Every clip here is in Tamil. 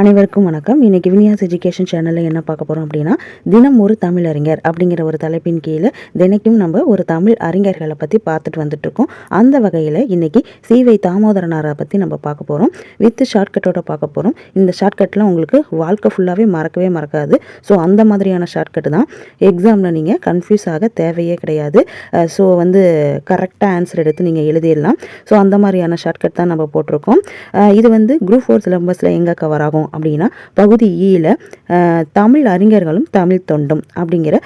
அனைவருக்கும் வணக்கம். இன்னைக்கு வினியாஸ் எஜுகேஷன் சேனலில் என்ன பார்க்க போகிறோம் அப்படின்னா தினம் ஒரு தமிழ் அறிஞர் அப்படிங்கிற ஒரு தலைப்பின் கீழே தினைக்கும் நம்ம ஒரு தமிழ் அறிஞர்களை பற்றி பார்த்துட்டு வந்துட்டுருக்கோம் அந்த வகையில் இன்னைக்கு சிவை தாமோதரனாரை பற்றி நம்ம பார்க்க போகிறோம் வித் ஷார்ட்கட்டோட பார்க்க போகிறோம் இந்த ஷார்ட்கட்டில் உங்களுக்கு வாழ்க்கை ஃபுல்லாகவே மறக்கவே மறக்காது. ஸோ அந்த மாதிரியான ஷார்ட்கட் தான். எக்ஸாமில் நீங்கள் கன்ஃபியூஸ் ஆக தேவையே கிடையாது. ஸோ வந்து கரெக்டாக ஆன்சர் எடுத்து நீங்கள் எழுதிடலாம். ஸோ அந்த மாதிரியான ஷார்ட்கட் தான் நம்ம போட்டிருக்கோம். இது வந்து குரூப் ஃபோர் சிலபஸில் எங்கே கவர் ஆகும்? அப்படின்னா பகுதி e ஈயில் தமிழ் அறிஞர்களும் தமிழ் தொண்டும் அப்படிங்கிற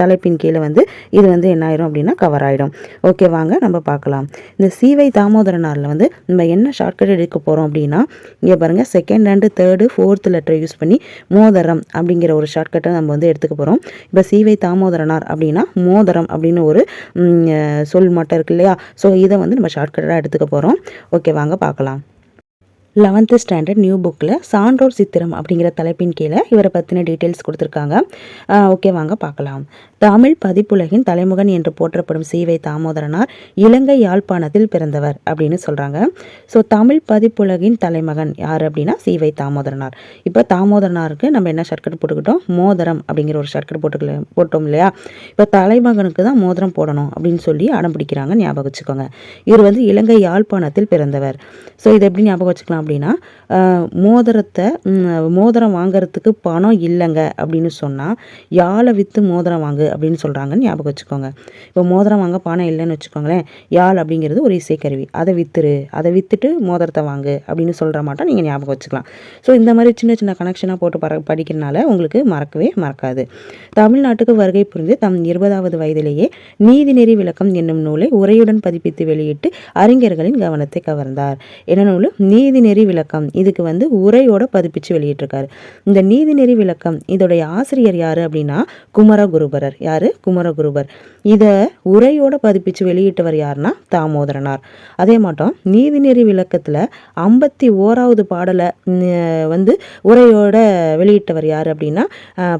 தலைப்பின் கீழே வந்து இது வந்து என்ன ஆயிரும் அப்படின்னா கவர் ஆயிடும் ஓகே வாங்க நம்ம பார்க்கலாம். இந்த சிவை தாமோதரனாரில் வந்து நம்ம என்ன ஷார்ட்கட் எடுக்க போகிறோம் அப்படின்னா இங்கே பாருங்கள் second and third fourth letter use பண்ணி மோதிரம் அப்படிங்கிற ஒரு ஷார்ட்கட்டை நம்ம வந்து எடுத்துக்க போகிறோம் இப்போ சிவை தாமோதரனார் அப்படின்னா மோதிரம் அப்படின்னு ஒரு சொல் மட்டும் இருக்கு இல்லையா? ஸோ இதை வந்து நம்ம ஷார்ட்கட்டாக எடுத்துக்க போகிறோம் ஓகே வாங்க பார்க்கலாம். லெவன்த்து ஸ்டாண்டர்ட் நியூ புக்கில் சான்றோர் சித்திரம் அப்படிங்கிற தலைப்பின் கீழே இவரை பற்றின டீட்டெயில்ஸ் கொடுத்துருக்காங்க. ஓகே வாங்க பார்க்கலாம். தமிழ் பதிப்புலகின் தலைமுகன் என்று போற்றப்படும் சீவை தாமோதரனார் இலங்கை யாழ்ப்பாணத்தில் பிறந்தவர் அப்படின்னு சொல்கிறாங்க ஸோ தமிழ் பதிப்புலகின் தலைமகன் யார் அப்படின்னா சீவை தாமோதரனார். இப்போ தாமோதரனாருக்கு நம்ம என்ன ஷர்க்கட் போட்டுக்கிட்டோம்? மோதிரம் அப்படிங்கிற ஒரு ஷர்க்கட் போட்டுக்கல போட்டோம் இல்லையா? இப்போ தலைமகனுக்கு தான் மோதிரம் போடணும் அப்படின்னு சொல்லி அடம் பிடிக்கிறாங்க ஞாபகம் வச்சுக்கோங்க. இவர் வந்து இலங்கை யாழ்ப்பாணத்தில் பிறந்தவர். ஸோ இதை எப்படி ஞாபகம் வச்சுக்கலாம்? அப்படின்னா மோதிரத்தை மோதிரம் வாங்குறதுக்கு பணம் இல்லைங்க அப்படின்னு சொன்னால் யாழை விற்று மோதிரம் வாங்கு அப்படின்னு சொல்கிறாங்கன்னு ஞாபகம் வச்சுக்கோங்க. இப்போ மோதிரம் வாங்க பணம் இல்லைன்னு வச்சுக்கோங்களேன் யாழ் அப்படிங்கிறது ஒரு இசைக்கருவி. அதை விற்றுரு அதை விற்றுட்டு மோதிரத்தை வாங்கு அப்படின்னு சொல்கிற மாட்டோம் நீங்கள் ஞாபகம் வச்சுக்கலாம். ஸோ இந்த மாதிரி சின்ன சின்ன கனெக்ஷனாக போட்டு பர படிக்கிறனால உங்களுக்கு மறக்கவே மறக்காது. தமிழ்நாட்டுக்கு வருகை புரிந்து தம் இருபதாவது வயதிலேயே நீதிநெறி விளக்கம் என்னும் நூலை உரையுடன் பதிப்பித்து வெளியிட்டு அறிஞர்களின் கவனத்தை கவர்ந்தார். என்ன நூல்? நீதிநெறி விளக்கம் இதுக்கு வந்து உரையோட பதிப்பிச்சு வெளியிட்டிருக்காரு. இந்த நீதிநெறி விளக்கம் இதோடைய ஆசிரியர் யாரு அப்படின்னா குமரகுருபரர். யாரு? குமரகுருபர். இதை உரையோட பதிப்பிச்சு வெளியிட்டவர் யாருன்னா தாமோதரனார். அதே மாட்டோம் நீதிநெறி விளக்கத்தில் ஐம்பத்தி ஓராவது பாடலை வந்து உரையோட வெளியிட்டவர் யார் அப்படின்னா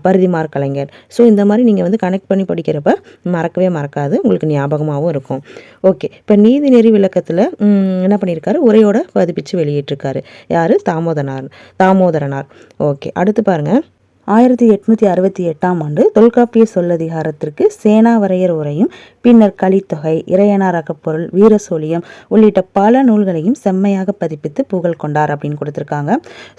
பரிதிமார் கலைஞர். ஸோ இந்த மாதிரி நீங்கள் வந்து கனெக்ட் பண்ணி படிக்கிறப்ப மறக்கவே மறக்காது. உங்களுக்கு ஞாபகமாகவும் இருக்கும். ஓகே. இப்போ நீதிநெறி விளக்கத்தில் என்ன பண்ணியிருக்காரு உரையோட பதிப்பிச்சு வெளியிட்டிருக்காரு. யார்? தாமோதரனார் தாமோதரனார். ஓகே அடுத்து பாருங்கள் ஆயிரத்தி எட்நூற்றி அறுபத்தி எட்டாம் ஆண்டு தொல்காப்பிய சொல்லதிகாரத்திற்கு சேனாவரையர் உரையும் பின்னர் கலித்தொகை இறையனார் அகப்பொருள் வீரசோழியம் உள்ளிட்ட பல நூல்களையும் செம்மையாக பதிப்பித்து புகழ் கொண்டார் அப்படின்னு கொடுத்துருக்காங்க.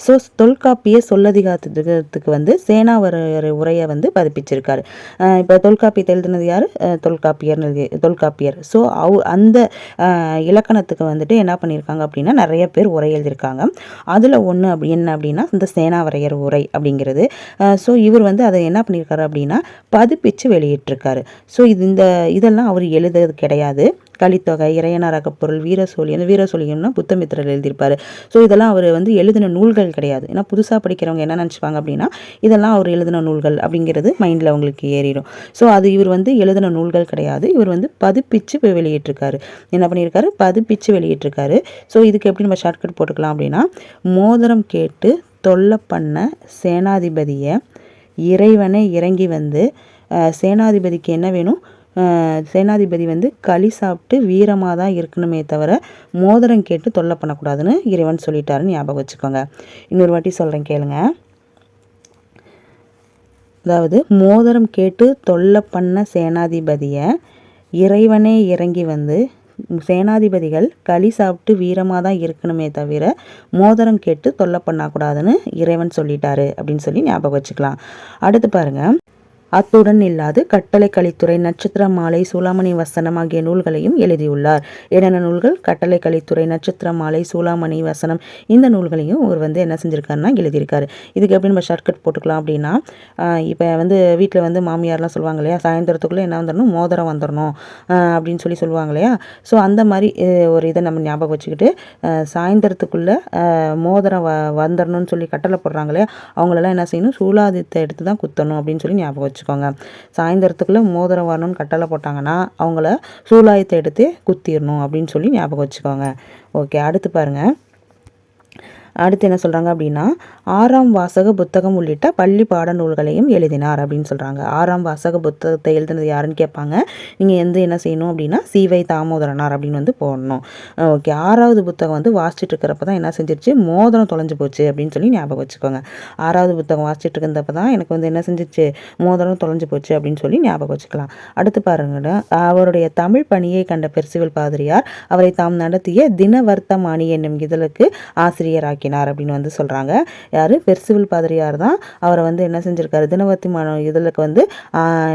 ஸோ தொல்காப்பிய சொல்லதிகாரத்துக்கு வந்து சேனாவரையர் உரையை வந்து பதிப்பிச்சிருக்காரு. இப்போ தொல்காப்பியத்தை எழுதினது யார்? தொல்காப்பியர் தொல்காப்பியர். ஸோ அவ் அந்த இலக்கணத்துக்கு வந்துட்டு என்ன பண்ணியிருக்காங்க அப்படின்னா நிறைய பேர் உரை எழுதியிருக்காங்க. அதில் ஒன்று அப்படி என்ன அப்படின்னா இந்த சேனாவரையர் உரை அப்படிங்கிறது. ஸோ இவர் வந்து அதை என்ன பண்ணியிருக்காரு அப்படின்னா பதிப்பிச்சு வெளியிட்டிருக்காரு. ஸோ இது இந்த இதெல்லாம் அவர் எழுதுறது கிடையாது. கலித்தொகை இறையனாரக பொருள் வீரசோழியம் வீரசோழியம்னா புத்தமித்திரர் எழுதியிருப்பார். ஸோ இதெல்லாம் அவர் வந்து எழுதின நூல்கள் கிடையாது. ஏன்னா புதுசாக படிக்கிறவங்க என்ன நினச்சிப்பாங்க அப்படின்னா இதெல்லாம் அவர் எழுதின நூல்கள் அப்படிங்கிறது மைண்டில் அவங்களுக்கு ஏறிடும். ஸோ அது இவர் வந்து எழுதின நூல்கள் கிடையாது. இவர் வந்து பதிப்பிச்சு போய் வெளியிட்டிருக்காரு. என்ன பண்ணியிருக்காரு? பதிப்பிச்சு வெளியிட்டிருக்காரு. ஸோ இதுக்கு எப்படி நம்ம ஷார்ட்கட் போட்டுக்கலாம் அப்படின்னா மோதிரம் கேட்டு தொல்லை பண்ண சேனாதிபதியை இறைவனே இறங்கி வந்து சேனாதிபதிக்கு என்ன வேணும்? சேனாதிபதி வந்து களி சாப்பிட்டு வீரமாக தான் இருக்கணுமே தவிர மோதிரம் கேட்டு தொல்லை பண்ணக்கூடாதுன்னு இறைவன் சொல்லிட்டாருன்னு ஞாபகம் வச்சுக்கோங்க. இன்னொரு வாட்டி சொல்கிறேன் கேளுங்க. அதாவது மோதிரம் கேட்டு தொல்லை பண்ண சேனாதிபதியை இறைவனே இறங்கி வந்து சேனாதிபதிகள் களி சாப்பிட்டு வீரமாக தான் இருக்கணுமே தவிர மோதிரம் கேட்டு தொல்லை பண்ணக்கூடாதுன்னு இறைவன் சொல்லிட்டாரு அப்படின்னு சொல்லி ஞாபகம் வச்சுக்கலாம். அடுத்து பாருங்க. அத்துடன் இல்லாது கட்டளை கலித்துறை நட்சத்திர மாலை சூளாமணி வசனம் ஆகிய நூல்களையும் எழுதியுள்ளார். என்னென்ன நூல்கள்? கட்டளை கலித்துறை நட்சத்திர மாலை சூளாமணி வசனம். இந்த நூல்களையும் அவர் வந்து என்ன செஞ்சிருக்காருன்னா எழுதியிருக்காரு. இதுக்கு எப்படி நம்ம ஷார்ட்கட் போட்டுக்கலாம் அப்படின்னா இப்போ வந்து வீட்டில் வந்து மாமியார்லாம் சொல்லுவாங்க இல்லையா சாயந்தரத்துக்குள்ளே என்ன வந்துடணும் மோதிரம் வந்துடணும் அப்படின்னு சொல்லி சொல்லுவாங்க இல்லையா. ஸோ அந்த மாதிரி ஒரு இதை நம்ம ஞாபகம் வச்சுக்கிட்டு சாயந்தரத்துக்குள்ளே மோதிரம் வ வந்துடணும்னு சொல்லி கட்டளை போடுறாங்க இல்லையா அவங்களெல்லாம் என்ன செய்யணும்? சூலாதித்தை எடுத்து தான் குத்தணும் அப்படின்னு சொல்லி ஞாபகம் வச்சுக்கோங்க. சாயந்தரத்துக்குள்ளே மோதிரம் வரணும்னு கட்டளை போட்டாங்கன்னா அவங்கள சூலாயத்தை எடுத்து குத்திடணும் அப்படின்னு சொல்லி ஞாபகம் வச்சுக்கோங்க. ஓகே அடுத்து பாருங்கள் அடுத்து என்ன சொல்கிறாங்க அப்படின்னா ஆறாம் வாசக புத்தகம் உள்ளிட்ட பள்ளி பாடநூல்களையும் எழுதினார் அப்படின்னு சொல்கிறாங்க ஆறாம் வாசக புத்தகத்தை எழுதினது யாருன்னு கேட்பாங்க. நீங்கள் எந்த என்ன செய்யணும் அப்படின்னா சீவை தாமோதரனார் அப்படின்னு வந்து போடணும். ஓகே. ஆறாவது புத்தகம் வந்து வாசிச்சுட்டு இருக்கிறப்ப தான் என்ன செஞ்சிருச்சு? மோதிரம் தொலைஞ்சு போச்சு அப்படின்னு சொல்லி ஞாபகம் வச்சுக்கோங்க. ஆறாவது புத்தகம் வாசிச்சுட்டு இருந்தப்ப தான் எனக்கு வந்து என்ன செஞ்சிச்சு? மோதிரம் தொலைஞ்சு போச்சு அப்படின்னு சொல்லி ஞாபகம் வச்சுக்கலாம். அடுத்து பாருங்க அவருடைய தமிழ் பணியை கண்ட பெருசிவல் பாதிரியார் அவரை தாம் நடத்திய தினவர்த்தமானி என்னும் இதழுக்கு ஆக்கினார் அப்படின்னு வந்து சொல்கிறாங்க யார்? பெர்சிவல் பாதிரியார் தான். அவரை வந்து என்ன செஞ்சுருக்காரு? தினவர்த்தமான இதழுக்கு வந்து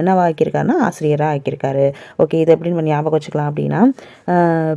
என்னவா ஆக்கியிருக்காருன்னா ஆசிரியராக ஆக்கியிருக்காரு. ஓகே இது எப்படின்னு ஞாபகம் வச்சுக்கலாம் அப்படின்னா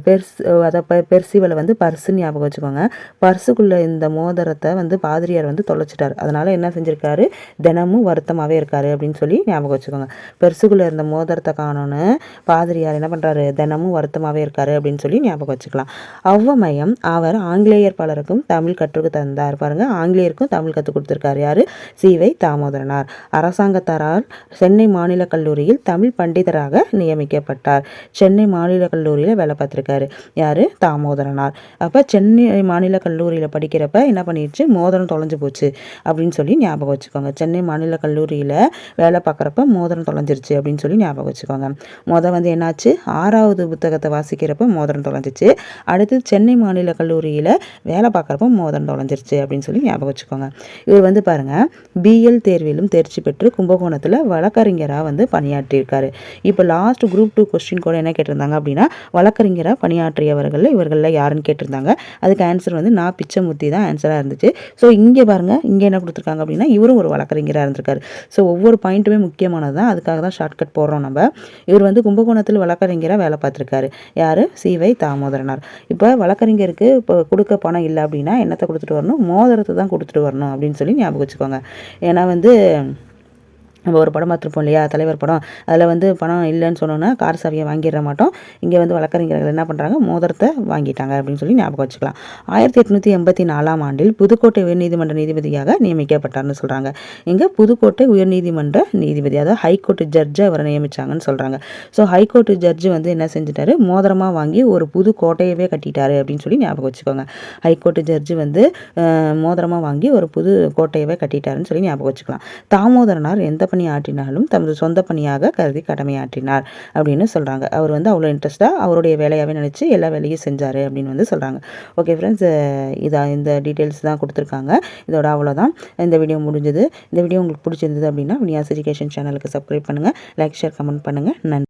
பெர்ஸ் அதை பெர்சிவலை வந்து பர்ஸுன்னு ஞாபகம் வச்சுக்கோங்க. பர்ஸுக்குள்ளே இந்த மோதிரத்தை வந்து பாதிரியார் வந்து தொலைச்சிட்டார். அதனால் என்ன செஞ்சுருக்காரு? தினமும் வருத்தமாகவே இருக்காரு அப்படின்னு சொல்லி ஞாபகம் வச்சுக்கோங்க. பெருசுக்குள்ளே இருந்த மோதிரத்தை காணோன்னு பாதிரியார் என்ன பண்ணுறாரு தினமும் வருத்தமாகவே இருக்காரு அப்படின்னு சொல்லி ஞாபகம் வச்சுக்கலாம். அவ்வமயம் அவர் ஆங்கிலேயர் பலருக்கும் தமிழ் கற்றுக்கு தந்தார். பாருங்கள் ஆங்கிலேயருக்கும் தமிழ் கற்றுக் கொடுத்துருக்காரு யார்? சீவை தாமோதரனார். அரசாங்கத்தாரால் சென்னை மாநில கல்லூரியில் தமிழ் பண்டிதராக நியமிக்கப்பட்டார். சென்னை மாநில கல்லூரியில் வேலை பார்த்துருக்காரு. யார்? தாமோதரனார். அப்போ சென்னை மாநில கல்லூரியில் படிக்கிறப்ப என்ன பண்ணிடுச்சு? மோதிரம் தொலைஞ்சு போச்சு அப்படின்னு சொல்லி ஞாபகம் வச்சுக்கோங்க. சென்னை மாநில கல்லூரியில் வேலை பார்க்குறப்ப மோதிரம் தொலைஞ்சிருச்சு அப்படின்னு சொல்லி ஞாபகம் வச்சுக்கோங்க. மொதல் வந்து என்னாச்சு? ஆறாவது புத்தகத்தை வாசிக்கிறப்ப மோதிரம் தொலைஞ்சிச்சு. அடுத்து சென்னை மாநில கல்லூரியில் வேலை பார்க்குறப்ப மோதிரம் தொலைஞ்சிருச்சு அப்படின்னு சொல்லி ஞாபகம் வச்சுக்கோங்க. இவர் வந்து பாருங்கள் பிஎல் தேர்விலும் தேர்ச்சி பெற்று கும்பகோணத்தில் வழக்கறிஞராக வந்து பணியாற்றியிருக்காரு. இப்போ லாஸ்ட் குரூப் டூ கொஸ்டின் கூட என்ன கேட்டிருந்தாங்க அப்படின்னா வழக்கறிஞராக பணியாற்றியவர்கள் இவர்களில் யாருன்னு கேட்டிருந்தாங்க. அதுக்கு ஆன்சர் வந்து நான் பிச்சைமூர்த்தி தான் ஆன்சராக இருந்துச்சு. ஸோ இங்கே பாருங்கள் இங்கே என்ன கொடுத்துருக்காங்க அப்படின்னா இவரும் ஒரு வழக்கறிஞராக இருந்திருக்காரு. ஸோ ஒவ்வொரு பாயிண்ட்டுமே முக்கியமானது தான். அதுக்காக தான் ஷார்ட்கட் போடுறோம் நம்ம. இவர் வந்து கும்பகோணத்தில் வழக்கறிஞராக வேலை பார்த்துருக்காரு. யார்? சிவை தாமோதரனார். இப்போ வழக்கறிஞருக்கு இப்போ கொடுக்க பணம் இல்லை அப்படின்னா என்னத்தை கொடுத்துட்டு வரணும் மோதிரத்தை தான் கொடுத்துட்டு வரணும் அப்படின்னு சொல்லி ஞாபகம் வச்சுக்கோங்க. ஏன்னா வந்து நம்ம ஒரு படம் பார்த்துருப்போம் இல்லையா? தலைவர் படம். அதில் வந்து பணம் இல்லைன்னு சொன்னோன்னா கார் சாவியை வாங்கிட மாட்டோம். இங்கே வந்து வழக்கறிஞர்கள் என்ன பண்ணுறாங்க? மோதிரத்தை வாங்கிட்டாங்க அப்படின்னு சொல்லி ஞாபகம் வச்சுக்கலாம். ஆயிரத்தி எட்நூற்றி எண்பத்தி நாலாம் ஆண்டில் புதுக்கோட்டை உயர்நீதிமன்ற நீதிபதியாக நியமிக்கப்பட்டார்னு சொல்கிறாங்க இங்கே புதுக்கோட்டை உயர்நீதிமன்ற நீதிபதி அதாவது ஹைகோர்ட்டு ஜட்ஜை அவரை நியமித்தாங்கன்னு சொல்கிறாங்க ஸோ ஹைகோர்ட் ஜட்ஜு வந்து என்ன செஞ்சிட்டாரு? மோதிரமாக வாங்கி ஒரு புது கோட்டையவே கட்டிட்டாரு அப்படின்னு சொல்லி ஞாபகம் வச்சுக்கோங்க. ஹைகோர்ட் ஜட்ஜு வந்து மோதிரமாக வாங்கி ஒரு புது கோட்டையவே கட்டிட்டாருன்னு சொல்லி ஞாபகம் வச்சுக்கலாம். தாமோதரனார் எந்த பணி ஆற்றினாலும் தமது சொந்த பணியாக கருதி கடமையாற்றினார் அப்படின்னு சொல்கிறாங்க அவர் வந்து அவ்வளோ இன்ட்ரெஸ்ட்டாக அவருடைய வேலையாகவே நினச்சி எல்லா வேலையும் செஞ்சார் அப்படின்னு வந்து சொல்கிறாங்க ஓகே ஃப்ரெண்ட்ஸ் இதாக இந்த டீட்டெயில்ஸ் தான் கொடுத்துருக்காங்க. இதோட அவ்வளோதான் இந்த வீடியோ முடிஞ்சது. இந்த வீடியோ உங்களுக்கு பிடிச்சிருந்தது அப்படின்னா வினியாஸ் எஜுகேஷன் சேனலுக்கு சப்ஸ்கிரைப் பண்ணுங்கள் லைக் ஷேர் கமெண்ட் பண்ணுங்கள் நன்றி.